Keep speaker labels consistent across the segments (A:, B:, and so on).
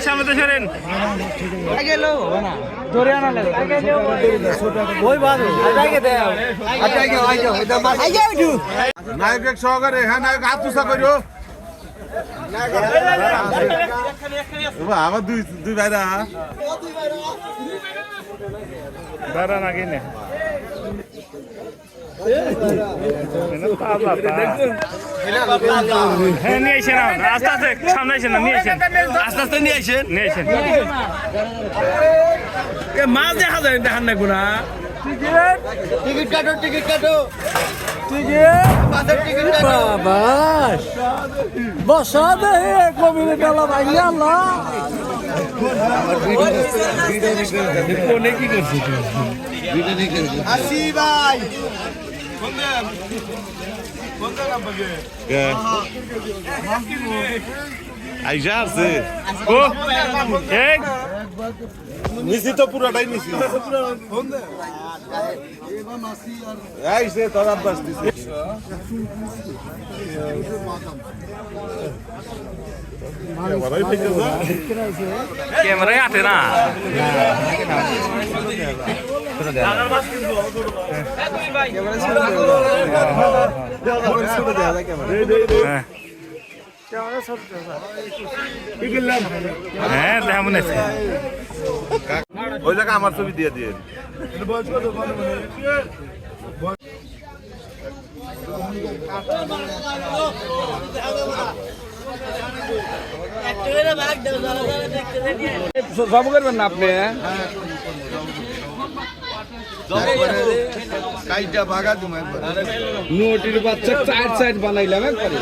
A: সামনে সরেন।
B: নায়ক সহকারে হ্যাঁ নায়ক করো আমার দুই দুই ভাইরা
A: দাঁড়া না। কিনে হ্যাঁ নিয়ে আস্তে আস্তে সামনে এসেন না নিয়ে
C: আস্তে আস্তে নিয়ে আসেন
A: নিয়ে
C: মাছ দেখা যায় দেখান না গুনা
D: টিকিট কাটো টিকিট কাটো।
E: বসা দে কবির বেলা ভাই আল্লাহ
C: কি করছিস
D: আসি ভাই
B: আইসা আছে নিছি তো পুরোটাই নিছি আইসে তোর আব্বাস দিছে ক্যামেরাই ফেলে যা
A: ক্যামেরায় আটে না হ্যাঁ হ্যাঁ দেখা মনে আছে
B: ওই জায়গা আমার ছবি দিয়ে দিয়ে
C: সব করবেন না আপনি
D: কাইটা ভাগা তুমি একবার।
C: নোটির বাচ্চা চার সাইড বানাইলাম একবারে।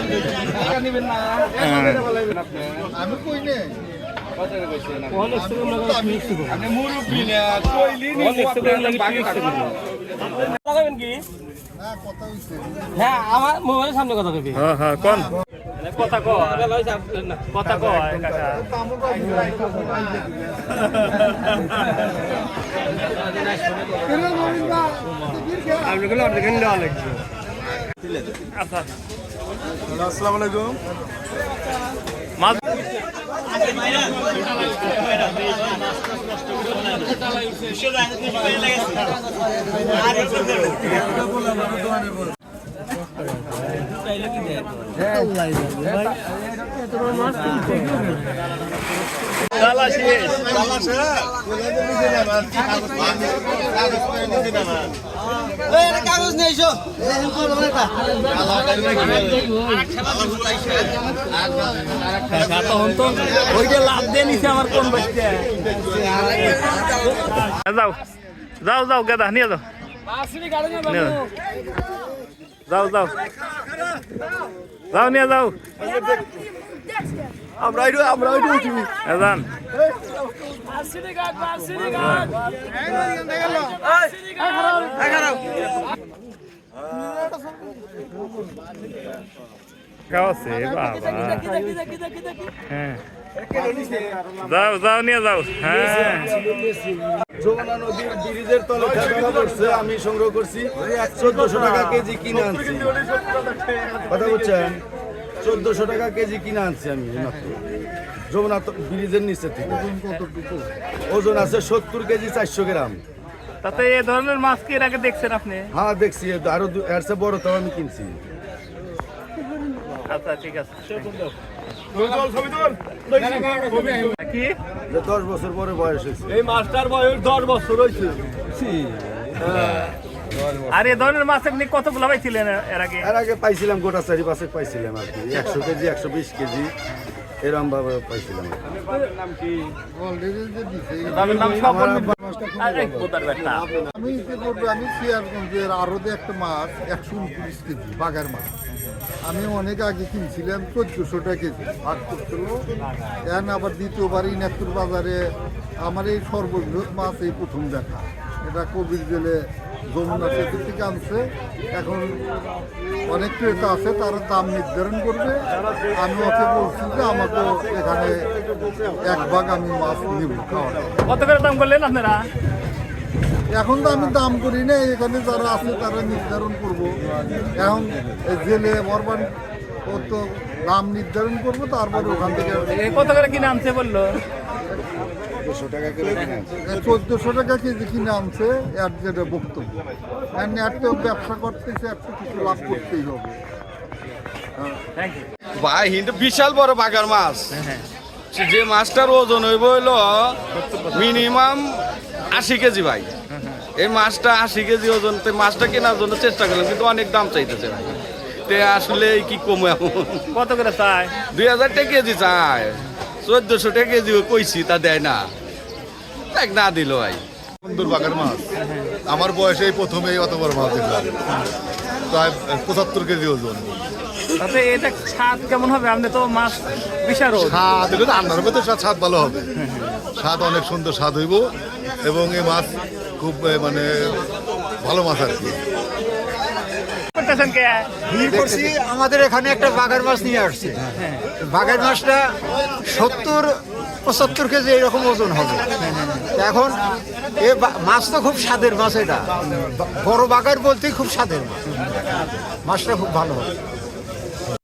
D: আমি কই নে?
C: আপনি মুরব্বী না? কইলি নি আপনার বাকি টাকা
E: লাগাবেন কি হ্যাঁ আমার মোবাইলের সামনে কথা কবি
A: হ্যাঁ হ্যাঁ কোন?
E: কথা কো
A: কথা কয় কাকা
C: আপনাকে অর্ধেক লাগছে
A: আচ্ছা
B: আসসালামু আলাইকুম
D: কাগজ নেই
E: লাভ দিয়ে নিছে আমার কোন
A: যাও যাও যাও গেদা নিয়ে যাও নিয়ে যাও। যাও যাও যাও নিয়ে যাও
D: আমরা আইডু আমরা আইডু তুমি
A: এজান কেউ আছে বাবা হ্যাঁ যাও যাও নিয়ে যাও হ্যাঁ
D: যমুনা নদীর ব্রিজের তলে ঠেকা পড়ছে আমি সংগ্রহ করছি। চোদ্দশো টাকা কেজি কিনে আনছি। কথা বলছেন? চোদ্দশো টাকা কেজি কিনে আনছি আমি মাত্র। যমুনা ব্রিজের নিচে থেকে। ওজন আছে সত্তর কেজি চারশো গ্রাম।
A: তাতে এ ধরনের মাছ কি এর আগে দেখছেন আপনি?
D: হ্যাঁ দেখছি। আরও এর বড় তাও আমি কিনছি।
A: আচ্ছা ঠিক আছে।
D: দশ বছর পরে বয়স হয়েছে।
E: এই মাস্টার বয়স দশ বছর হয়েছে।
A: আর এ ধরনের মাছ আপনি কতগুলো পাইছিলেন এর আগে?
D: এর আগে পাইছিলাম গোটা চারি পাঁচেক পাইছিলাম আর কি। একশো কেজি একশো বিশ কেজি। এরম ভাবে পাইছিলাম
A: আরে, কোথার ব্যাটা?
F: আমি আমি সিয়ারগঞ্জের আরদে একটা মাছ একশো উনত্রিশ কেজি বাঘের মাছ। আমি অনেক আগে কিনছিলাম চোদ্দশো টাকা কেজি। ভাগ করছিল। এখন আবার দ্বিতীয়বার ইনাকুর বাজারে আমার এই সর্ববৃহৎ মাছ এই প্রথম দেখা। এটা কবির জেলে যমুনা সেতু থেকে আনছে। এখন অনেক ক্রেতা আছে তারা দাম নির্ধারণ করবে। আমি ওকে বলছি যে আমাকে এখানে এক ভাগ আমি মাছ নিব খাওয়ানো
A: কত করে দাম করলেন আপনারা?
F: এখন তো আমি দাম করি না এখানে যারা আছে তারা নির্ধারণ করব। এখন এই জেলে মরবান ও তো দাম নির্ধারণ করব তারপরে ওখান থেকে
A: কত করে কিনে আনছে বলল?
F: চোদ্দশো টাকা কেজি কিনে আনছে এর যেটা বক্তব্য। আর একটা ব্যবসা করতেছে একটা কিছু লাভ করতেই হবে।
C: ভাই কিন্তু বিশাল বড় বাগার মাছ। যে মাছটার ওজন হইব হইল মিনিমাম আশি কেজি ভাই। এই মাছটা আশি কেজি ওজন তো মাছটা কেনার জন্য চেষ্টা করলাম কিন্তু অনেক দাম চাইতেছে ভাই। তে আসলে কি কমে এখন
A: কত করে চায়?
C: দুই হাজার টাকা কেজি চায়। চোদ্দশো টাকা কেজি কইছি তা দেয় না। দেখ না দিল ভাই।
G: সুন্দর বাঘের মাছ। আমার বয়সে এই প্রথমেই অত বড় মাছ দেখলাম প্রায় পঁচাত্তর কেজি ওজন।
A: তাতে এটা স্বাদ কেমন হবে? আপনি তো মাছ বিশাল।
G: স্বাদ এগুলো তো রান্নার স্বাদ স্বাদ ভালো হবে। স্বাদ অনেক সুন্দর স্বাদ হইব এবং এই মাছ খুব মানে ভালো মাছ আর কি।
H: করছি আমাদের এখানে একটা বাঘের মাছ নিয়ে আসছে। বাঘের মাছটা সত্তর পঁচাত্তর কেজি এরকম ওজন হবে। এখন এ মাছ তো খুব স্বাদের মাছ এটা। বড় বাগার বলতেই খুব স্বাদের মাছ। মাছটা খুব ভালো হবে।